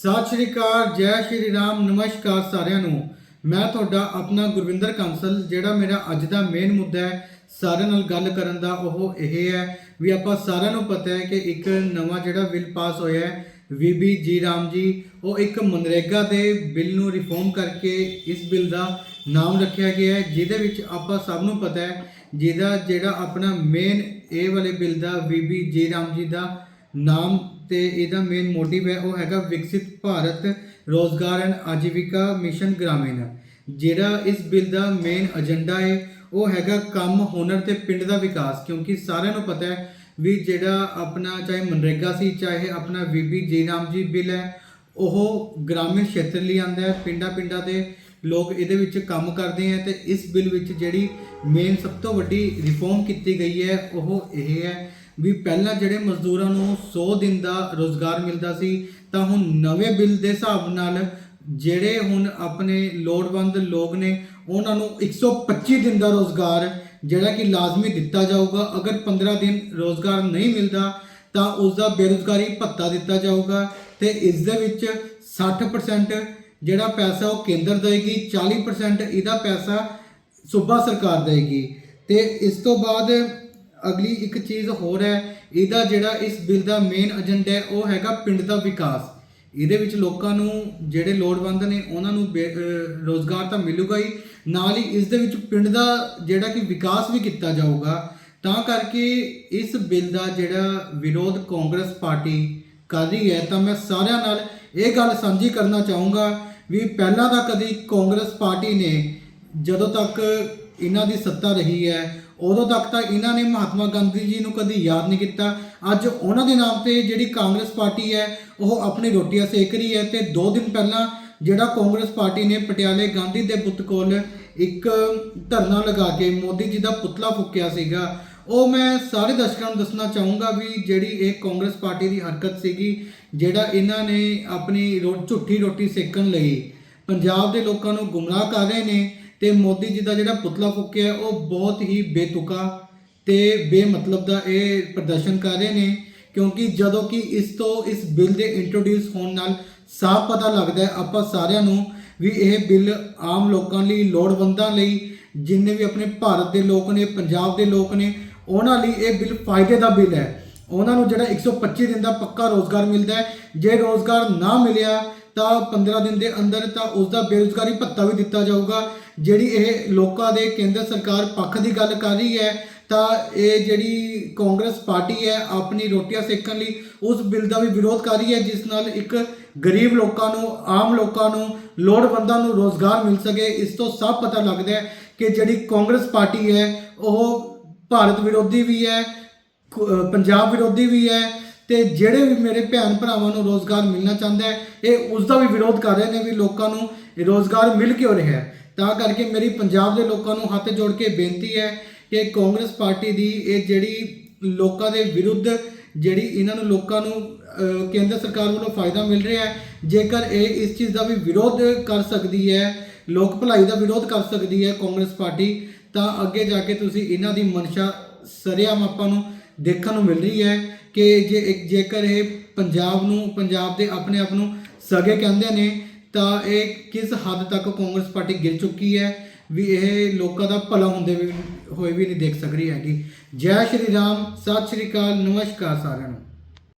ਸਤਿ ਸ਼੍ਰੀ ਅਕਾਲ, ਜੈ ਸ਼੍ਰੀ ਰਾਮ, ਨਮਸਕਾਰ ਸਾਰਿਆਂ ਨੂੰ। ਮੈਂ ਤੁਹਾਡਾ ਆਪਣਾ ਗੁਰਵਿੰਦਰ ਕੰਸਲ, ਜਿਹੜਾ ਮੇਰਾ ਅੱਜ ਦਾ ਮੇਨ ਮੁੱਦਾ ਹੈ, ਸਾਰਿਆਂ ਨਾਲ ਗੱਲ ਕਰਨ ਦਾ ਉਹ ਇਹ ਹੈ ਵੀ ਆਪਾਂ ਸਾਰਿਆਂ ਨੂੰ ਪਤਾ ਹੈ ਕਿ ਇੱਕ ਨਵਾਂ ਜਿਹੜਾ ਬਿੱਲ ਪਾਸ ਹੋਇਆ ਹੈ ਵੀਬੀ ਜੀ ਰਾਮ ਜੀ, ਉਹ ਇੱਕ ਮਨਰੇਗਾ ਦੇ ਬਿੱਲ ਨੂੰ ਰਿਫਾਰਮ ਕਰਕੇ ਇਸ ਬਿੱਲ ਦਾ ਨਾਮ ਰੱਖਿਆ ਗਿਆ ਹੈ, ਜਿਹਦੇ ਵਿੱਚ ਆਪਾਂ ਸਭ ਨੂੰ ਪਤਾ ਹੈ, ਜਿਹਦਾ ਜਿਹੜਾ ਆਪਣਾ ਮੇਨ ਇਹ ਵਾਲੇ ਬਿੱਲ ਦਾ ਵੀਬੀ ਜੀ ਰਾਮ ਜੀ ਦਾ ਨਾਮ ਤੇ ਇਹਦਾ ਮੇਨ ਮੋਟਿਵ ਹੈ, ਉਹ ਹੈਗਾ ਵਿਕਸਿਤ ਭਾਰਤ ਰੋਜ਼ਗਾਰ ਐਂਡ ਆਜੀਵਿਕਾ ਮਿਸ਼ਨ ਗ੍ਰਾਮੀਣ। ਜਿਹੜਾ ਇਸ ਬਿੱਲ ਦਾ ਮੇਨ ਏਜੰਡਾ ਹੈ ਉਹ ਹੈਗਾ ਕੰਮ, ਹੁਨਰ ਤੇ ਪਿੰਡ ਦਾ ਵਿਕਾਸ। ਕਿਉਂਕਿ ਸਾਰਿਆਂ ਨੂੰ ਪਤਾ ਹੈ ਵੀ ਜਿਹੜਾ ਆਪਣਾ ਚਾਹੇ ਮਨਰੇਗਾ ਸੀ, ਚਾਹੇ ਆਪਣਾ ਬੀਬੀ ਜੀ ਰਾਮ ਜੀ ਬਿੱਲ ਹੈ, ਉਹ ਗ੍ਰਾਮੀਣ ਖੇਤਰ ਲਈ ਆਂਦਾ ਹੈ ਪਿੰਡਾਂ ਪਿੰਡਾਂ ਦੇ ਲੋਕ ਇਹਦੇ ਵਿੱਚ ਕੰਮ ਕਰਦੇ ਆ ਤੇ ਇਸ ਬਿੱਲ ਵਿੱਚ ਜਿਹੜੀ ਮੇਨ ਸਭ ਤੋਂ ਵੱਡੀ ਰਿਫਾਰਮ ਕੀਤੀ ਗਈ ਹੈ, ਉਹ ਇਹ ਹੈ ਵੀ ਪਹਿਲਾਂ ਜਿਹੜੇ ਮਜ਼ਦੂਰਾਂ ਨੂੰ 100 ਦਿਨ ਦਾ ਰੋਜ਼ਗਾਰ ਮਿਲਦਾ ਸੀ, ਤਾਂ ਹੁਣ ਨਵੇਂ ਬਿੱਲ ਦੇ ਹਿਸਾਬ ਨਾਲ ਜਿਹੜੇ ਹੁਣ ਆਪਣੇ ਲੋੜਵੰਦ ਲੋਕ ਨੇ, ਉਹਨਾਂ ਨੂੰ 125 ਦਿਨ ਦਾ ਰੋਜ਼ਗਾਰ ਜਿਹੜਾ ਕਿ ਲਾਜ਼ਮੀ ਦਿੱਤਾ ਜਾਊਗਾ। ਅਗਰ 15 ਦਿਨ ਰੋਜ਼ਗਾਰ ਨਹੀਂ ਮਿਲਦਾ, ਤਾਂ ਉਸ ਦਾ ਬੇਰੁਜ਼ਗਾਰੀ ਭੱਤਾ ਦਿੱਤਾ ਜਾਊਗਾ ਤੇ ਇਸ ਦੇ ਵਿੱਚ 60% ਜਿਹੜਾ ਪੈਸਾ ਉਹ ਕੇਂਦਰ ਦੇਏਗੀ 40% ਇਹਦਾ ਪੈਸਾ ਸੂਬਾ ਸਰਕਾਰ ਦੇਏਗੀ ਤੇ ਇਸ ਤੋਂ ਬਾਅਦ ਅਗਲੀ ਇੱਕ ਚੀਜ਼ ਹੋਰ ਹੈ, ਇਹਦਾ ਜਿਹੜਾ ਇਸ ਬਿੱਲ ਦਾ ਮੇਨ ਏਜੰਡਾ ਹੈ, ਉਹ ਹੈਗਾ ਪਿੰਡ ਦਾ ਵਿਕਾਸ। ਇਹਦੇ ਵਿੱਚ ਲੋਕਾਂ ਨੂੰ ਜਿਹੜੇ ਲੋੜਵੰਦ ਨੇ, ਉਹਨਾਂ ਨੂੰ ਬੇ- ਅਹ ਰੋਜ਼ਗਾਰ ਤਾਂ ਮਿਲੂਗਾ ਹੀ, ਨਾਲ ਹੀ ਇਸ ਦੇ ਵਿੱਚ ਪਿੰਡ ਦਾ ਜਿਹੜਾ ਕਿ ਵਿਕਾਸ ਵੀ ਕੀਤਾ ਜਾਊਗਾ, ਤਾਂ ਕਰਕੇ ਇਸ ਬਿੱਲ ਦਾ ਜਿਹੜਾ ਵਿਰੋਧ ਕਾਂਗਰਸ ਪਾਰਟੀ ਕਰ ਰਹੀ ਹੈ, ਤਾਂ ਮੈਂ ਸਾਰਿਆਂ ਨਾਲ ਇਹ ਗੱਲ ਸਾਂਝੀ ਕਰਨਾ ਚਾਹੂੰਗਾ ਵੀ ਪਹਿਲਾਂ ਤਾਂ ਕਦੀ ਕਾਂਗਰਸ ਪਾਰਟੀ ਨੇ ਜਦੋਂ ਤੱਕ ਇਹਨਾਂ ਦੀ ਸੱਤਾ ਰਹੀ ਹੈ ਉਦੋਂ ਤੱਕ ਤਾਂ ਇਹਨਾਂ ਨੇ ਮਹਾਤਮਾ ਗਾਂਧੀ ਜੀ ਨੂੰ ਕਦੀ ਯਾਦ ਨਹੀਂ ਕੀਤਾ। ਅੱਜ ਉਹਨਾਂ ਦੇ ਨਾਮ ਤੇ ਜਿਹੜੀ ਕਾਂਗਰਸ ਪਾਰਟੀ ਹੈ, ਉਹ ਆਪਣੀ ਰੋਟੀਆਂ ਸੇਕ ਰਹੀ ਹੈ ਤੇ 2 ਦਿਨ ਪਹਿਲਾਂ ਜਿਹੜਾ ਕਾਂਗਰਸ ਪਾਰਟੀ ਨੇ ਪਟਿਆਲੇ ਗਾਂਧੀ ਦੇ ਬੁੱਤ ਕੋਲ ਇੱਕ ਧਰਨਾ ਲਗਾ ਕੇ ਮੋਦੀ ਜੀ ਦਾ ਪੁਤਲਾ ਫੂਕਿਆ ਸੀਗਾ। ਉਹ ਮੈਂ ਸਾਰੇ ਦਰਸ਼ਕਾਂ ਨੂੰ ਦੱਸਣਾ ਚਾਹੂੰਗਾ ਵੀ ਜਿਹੜੀ ਇਹ ਕਾਂਗਰਸ ਪਾਰਟੀ ਦੀ ਹਰਕਤ ਸੀਗੀ, ਜਿਹੜਾ ਇਹਨਾਂ ਨੇ ਆਪਣੀ ਰੋ- ਝੂਠੀ ਰੋਟੀ ਸੇਕਣ ਲਈ ਪੰਜਾਬ ਦੇ ਲੋਕਾਂ ਨੂੰ ਗੁੰਮਰਾਹ ਕਰ ਰਹੇ ਨੇ ਤੇ ਮੋਦੀ ਜੀ ਦਾ ਜਿਹੜਾ ਪੁਤਲਾ ਫੂਕਿਆ ਉਹ ਬਹੁਤ ਹੀ ਬੇਤੁਕਾ ਤੇ ਬੇਮਤਲਬ ਦਾ ਇਹ ਪ੍ਰਦਰਸ਼ਨ ਕਰ ਰਹੇ ਨੇ, ਕਿਉਂਕਿ ਜਦੋਂ ਕਿ ਇਸ ਤੋਂ ਇਸ ਬਿੱਲ ਦੇ ਇੰਟਰੋਡਿਊਸ ਹੋਣ ਨਾਲ ਸਾਫ਼ ਪਤਾ ਲੱਗਦਾ ਹੈ, ਆਪਾਂ ਸਾਰਿਆਂ ਨੂੰ ਵੀ ਇਹ ਬਿੱਲ ਆਮ ਲੋਕਾਂ ਲਈ ਲੋੜਵੰਦਾਂ ਲਈ, ਜਿੰਨੇ ਵੀ ਆਪਣੇ ਭਾਰਤ ਦੇ ਲੋਕ ਨੇ, ਪੰਜਾਬ ਦੇ ਲੋਕ ਨੇ, ਉਹਨਾਂ ਲਈ ਇਹ ਬਿੱਲ ਫਾਇਦੇ ਦਾ ਬਿੱਲ ਹੈ। ਉਹਨਾਂ ਨੂੰ ਜਿਹੜਾ 125 ਦਿਨ ਦਾ ਪੱਕਾ ਰੋਜ਼ਗਾਰ ਮਿਲਦਾ ਹੈ, ਜੇ ਰੋਜ਼ਗਾਰ ਨਾ ਮਿਲਿਆ ਤਾਂ 15 ਦਿਨ ਦੇ ਅੰਦਰ ਤਾਂ ਉਸ ਦਾ ਬੇਰੁਜ਼ਗਾਰੀ ਭੱਤਾ ਵੀ ਦਿੱਤਾ ਜਾਊਗਾ। ਜਿਹੜੀ ਇਹ ਲੋਕਾਂ ਦੇ ਕੇਂਦਰ ਸਰਕਾਰ ਪੱਖ ਦੀ ਗੱਲ ਕਰ ਰਹੀ ਹੈ, ਤਾਂ ਇਹ ਜਿਹੜੀ ਕਾਂਗਰਸ ਪਾਰਟੀ ਹੈ, ਆਪਣੀ ਰੋਟੀਆਂ ਸੇਕਣ ਲਈ ਉਸ ਬਿੱਲ ਦਾ ਵੀ ਵਿਰੋਧ ਕਰ ਰਹੀ ਹੈ, ਜਿਸ ਨਾਲ ਇੱਕ ਗਰੀਬ ਲੋਕਾਂ ਨੂੰ, ਆਮ ਲੋਕਾਂ ਨੂੰ ਲੋੜਵੰਦਾਂ ਨੂੰ ਰੋਜ਼ਗਾਰ ਮਿਲ ਸਕੇ। ਇਸ ਤੋਂ ਸਭ ਪਤਾ ਲੱਗਦਾ ਹੈ ਕਿ ਜਿਹੜੀ ਕਾਂਗਰਸ ਪਾਰਟੀ ਹੈ, ਉਹ ਭਾਰਤ ਵਿਰੋਧੀ ਵੀ ਹੈ ਪੰਜਾਬ ਵਿਰੋਧੀ ਵੀ ਹੈ ਤੇ ਜਿਹੜੇ ਵੀ ਮੇਰੇ ਭੈਣ ਭਰਾਵਾਂ ਨੂੰ ਰੋਜ਼ਗਾਰ ਮਿਲਣਾ ਚਾਹੁੰਦਾ ਹੈ, ਇਹ ਉਸ ਦਾ ਵੀ ਵਿਰੋਧ ਕਰ ਰਹੇ ਨੇ ਵੀ ਲੋਕਾਂ ਨੂੰ ਰੋਜ਼ਗਾਰ ਮਿਲ ਕਿਉਂ ਰਿਹਾ ਹੈ। ਤਾਂ ਕਰਕੇ ਮੇਰੀ ਪੰਜਾਬ ਦੇ ਲੋਕਾਂ ਨੂੰ ਹੱਥ ਜੋੜ ਕੇ ਬੇਨਤੀ ਹੈ ਕਿ ਕਾਂਗਰਸ ਪਾਰਟੀ ਦੀ ਇਹ ਜਿਹੜੀ ਲੋਕਾਂ ਦੇ ਵਿਰੁੱਧ ਜਿਹੜੀ ਇਹਨਾਂ ਨੂੰ ਲੋਕਾਂ ਨੂੰ ਕੇਂਦਰ ਸਰਕਾਰ ਵੱਲੋਂ ਫਾਇਦਾ ਮਿਲ ਰਿਹਾ ਹੈ, ਜੇਕਰ ਇਹ ਇਸ ਚੀਜ਼ ਦਾ ਵੀ ਵਿਰੋਧ ਕਰ ਸਕਦੀ ਹੈ, ਲੋਕ ਭਲਾਈ ਦਾ ਵਿਰੋਧ ਕਰ ਸਕਦੀ ਹੈ ਕਾਂਗਰਸ ਪਾਰਟੀ, ਤਾਂ ਅੱਗੇ ਜਾ ਕੇ ਤੁਸੀਂ ਇਹਨਾਂ ਦੀ ਮਨਸ਼ਾ, ਸਰਿਆਮ ਆਪਾਂ ਨੂੰ ਦੇਖਣ ਨੂੰ ਮਿਲ ਰਹੀ ਹੈ ਕਿ ਜੇ ਜੇਕਰ ਇਹ ਪੰਜਾਬ ਨੂੰ, ਪੰਜਾਬ ਦੇ ਆਪਣੇ ਆਪ ਨੂੰ ਸਗੇ ਕਹਿੰਦੇ ਨੇ, ਤਾਂ ਇਹ ਕਿਸ ਹੱਦ ਤੱਕ ਕਾਂਗਰਸ ਪਾਰਟੀ ਗਿਰ ਚੁੱਕੀ ਹੈ ਵੀ ਇਹ ਲੋਕਾਂ ਦਾ ਭਲਾ ਹੁੰਦੇ ਵੀ ਹੋਏ ਵੀ ਨਹੀਂ ਦੇਖ ਸਕ ਰਹੀ ਹੈਗੀ। ਜੈ ਸ਼੍ਰੀ ਰਾਮ, ਸਤਿ ਸ਼੍ਰੀ ਅਕਾਲ, ਨਮਸਕਾਰ ਸਾਰਿਆਂ ਨੂੰ।